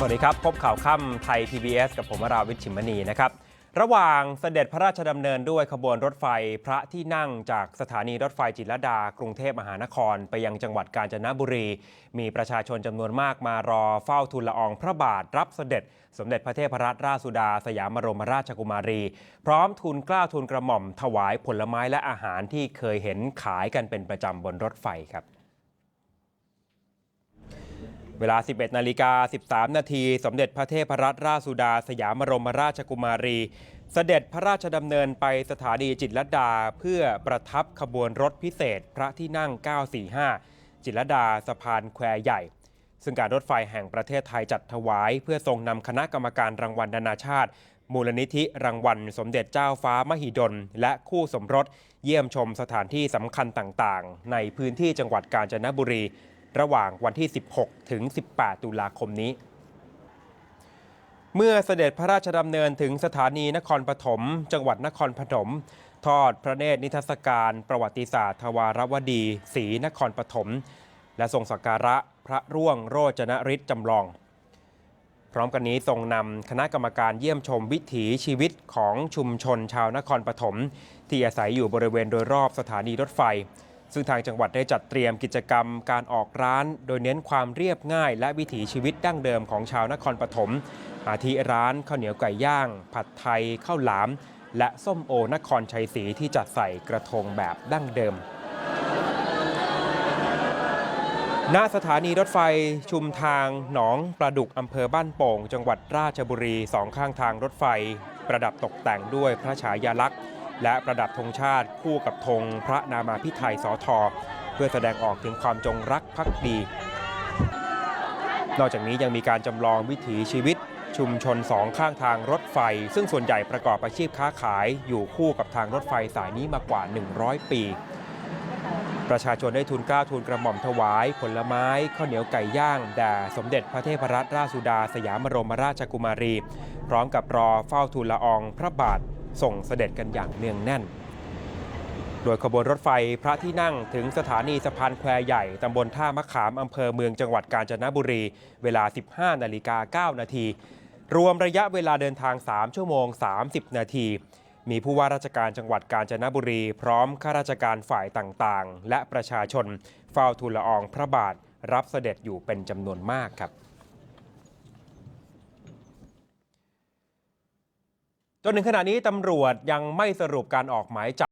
สวัสดีครับ พบข่าวค่ำไทย PBS กับผมวราวิชิมณีนะครับ ระหว่างเสด็จพระราชดำเนินด้วยขบวนรถไฟพระที่นั่งจากสถานีรถไฟจิตรลดา กรุงเทพมหานคร ไปยังจังหวัดกาญจนบุรี มีประชาชนจำนวนมากมารอเฝ้าทูลละอองพระบาทรับเสด็จ สมเด็จพระเทพรัตนราชสุดา สยามบรมราชกุมารี พร้อมทูลกล้าทูลกระหม่อม ถวายผลไม้และอาหารที่เคยเห็นขายกันเป็นประจำบนรถไฟครับ เวลา 11 นาฬิกา 13 นาที สมเด็จพระเทพรัตนราชสุดา สยามบรมราชกุมารี เสด็จพระราชดำเนินไปสถานีจิตรลดา เพื่อประทับขบวนรถพิเศษพระที่นั่ง 945 จิตรลดาสะพานแควใหญ่ ซึ่งการรถไฟแห่งประเทศไทยจัดถวาย เพื่อทรงนำคณะกรรมการรางวัลนานาชาติ มูลนิธิรางวัล สมเด็จเจ้าฟ้ามหิดล และคู่สมรส เยี่ยมชมสถานที่สำคัญต่างๆ ในพื้นที่จังหวัดกาญจนบุรี ระหว่างวันที่ 16 ถึง 18 ตุลาคมนี้ เมื่อเสด็จพระราชดำเนินถึงสถานีนครปฐมจังหวัดนครปฐมทอดพระเนตรนิทรรศการประวัติศาสตร์ทวารวดีศรีนครปฐมและทรงสักการะพระร่วงโรจนฤทธิ์จำลอง พร้อมกันนี้ทรงนำคณะกรรมการเยี่ยมชมวิถีชีวิตของชุมชนชาวนครปฐมที่อาศัยอยู่บริเวณโดยรอบสถานีรถไฟ ซึ่งทางจังหวัดได้จัดเตรียมกิจกรรมการออกร้าน โดยเน้นความเรียบง่าย และวิถีชีวิตดั้งเดิมของชาวนครปฐมอาทิร้านข้าวเหนียวไก่ย่าง ผัดไทยข้าวหลาม และส้มโอนครชัยศรีที่จัดใส่กระทงแบบดั้งเดิม ณสถานีรถไฟชุมทางหนองปลาดุกอำเภอบ้านโป่ง จังหวัดราชบุรีสองข้างทางรถไฟ ประดับตกแต่งด้วยพระฉายาลักษณ์ และประดับธงชาติคู่กับธงพระนามาพิไทยสอทอ เพื่อแสดงออกถึงความจงรักภักดี นอกจากนี้ยังมีการจำลองวิถีชีวิต ชุมชนสองข้างทางรถไฟ ซึ่งส่วนใหญ่ประกอบอาชีพค้าขาย อยู่คู่กับทางรถไฟสายนี้มากว่า 100 ปี ประชาชนได้ทูลกล้าทูลกระหม่อมถวาย ผลไม้ข้าวเหนียวไก่ย่างแด่สมเด็จพระเทพรัตนราชสุดาสยามบรมราชกุมารี พร้อมกับรอเฝ้าทูลละอองพระบาท ส่งเสด็จกันอย่างเนืองแน่น โดยขบวนรถไฟพระที่นั่งถึงสถานีสะพานแควใหญ่ ตำบลท่ามะขามอำเภอเมืองจังหวัดกาญจนบุรี เวลา 15 นาฬิกา 9 นาที รวมระยะเวลาเดินทาง 3 ชั่วโมง 30 นาที มีผู้ว่าราชการจังหวัดกาญจนบุรี พร้อมข้าราชการฝ่ายต่างๆ และประชาชน เฝ้าทูลละอองพระบาทรับเสด็จอยู่เป็นจำนวนมากครับ จนถึงขณะนี้ตำรวจยังไม่สรุปการออกหมายจับ